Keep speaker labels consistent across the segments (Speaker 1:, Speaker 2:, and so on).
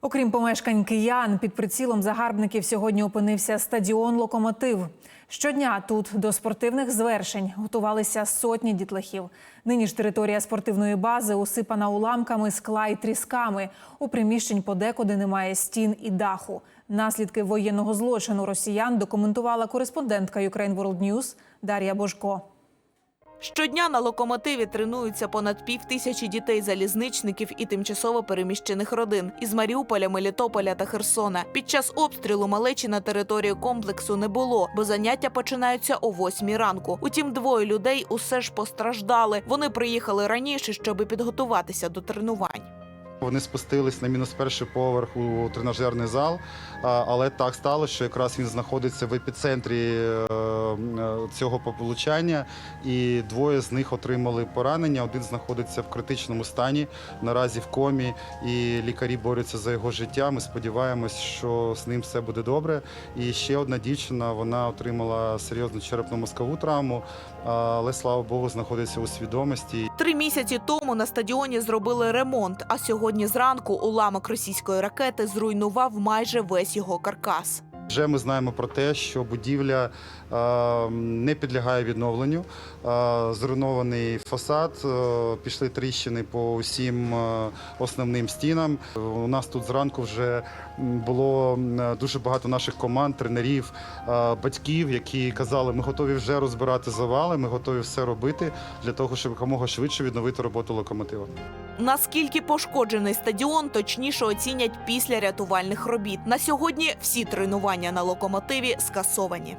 Speaker 1: Окрім помешкань киян, під прицілом загарбників сьогодні опинився стадіон Локомотив. Щодня тут до спортивних звершень готувалися сотні дітлахів. Нині ж територія спортивної бази усипана уламками скла і трісками. У приміщень подекуди немає стін і даху. Наслідки воєнного злочину росіян документувала кореспондентка Ukraine World News Дар'я Божко.
Speaker 2: Щодня на локомотиві тренуються понад пів тисячі дітей-залізничників і тимчасово переміщених родин із Маріуполя, Мелітополя та Херсона. Під час обстрілу малечі на території комплексу не було, бо заняття починаються о восьмій ранку. Утім, двоє людей усе ж постраждали. Вони приїхали раніше, щоб підготуватися до тренувань.
Speaker 3: Вони спустились на мінус перший поверх у тренажерний зал, але так сталося, що якраз він знаходиться в епіцентрі е, е, цього получання, і двоє з них отримали поранення. Один знаходиться в критичному стані, наразі в комі, і лікарі борються за його життя. Ми сподіваємось, що з ним все буде добре. І ще одна дівчина вона отримала серйозну черепно-мозкову травму, але слава Богу, знаходиться у свідомості.
Speaker 2: Три місяці тому на стадіоні зробили ремонт, а сьогодні зранку уламок російської ракети зруйнував майже весь його каркас.
Speaker 3: Вже ми знаємо про те, що будівля е, не підлягає відновленню. Е, зруйнований фасад, е, пішли тріщини по усім основним стінам. У нас тут зранку вже було дуже багато наших команд, тренерів, батьків, які казали, ми готові вже розбирати завали, ми готові все робити для того, щоб якомога швидше відновити роботу локомотива.
Speaker 2: Наскільки пошкоджений стадіон, точніше оцінять після рятувальних робіт. На сьогодні всі тренування на локомотиві скасовані.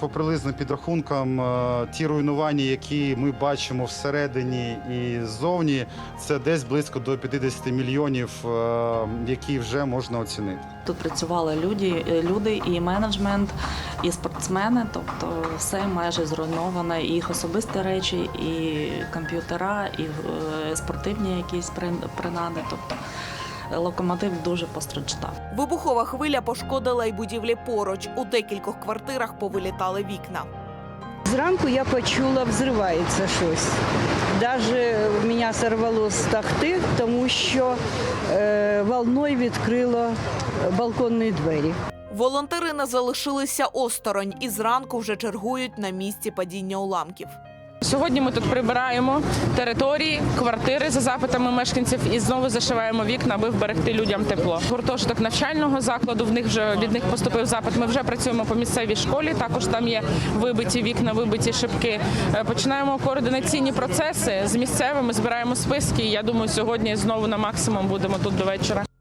Speaker 3: По приблизним підрахункам, е, ті руйнування, які ми бачимо всередині і ззовні, це десь близько до 50 мільйонів, е, які вже можна оцінити.
Speaker 4: Тут працювали люди, люди і менеджмент, і спортсмени, тобто все майже зруйноване, і їх особисті речі, і комп'ютера, і е, спортивні якісь прин- принади. Тобто локомотив дуже постраждав.
Speaker 2: Вибухова хвиля пошкодила й будівлі поруч. У декількох квартирах повилітали вікна.
Speaker 5: Зранку я почула, взривається щось. Даже мене сорвало з тахти, тому що е, волною відкрило балконні двері.
Speaker 2: Волонтери не залишилися осторонь і зранку вже чергують на місці падіння уламків.
Speaker 6: Сьогодні ми тут прибираємо території, квартири за запитами мешканців і знову зашиваємо вікна, аби вберегти людям тепло. Гуртожиток навчального закладу. В них вже від них поступив запит. Ми вже працюємо по місцевій школі. Також там є вибиті вікна, вибиті шибки. Е, Починаємо координаційні процеси з місцевими. Збираємо списки. Я думаю, сьогодні знову на максимум будемо тут до вечора.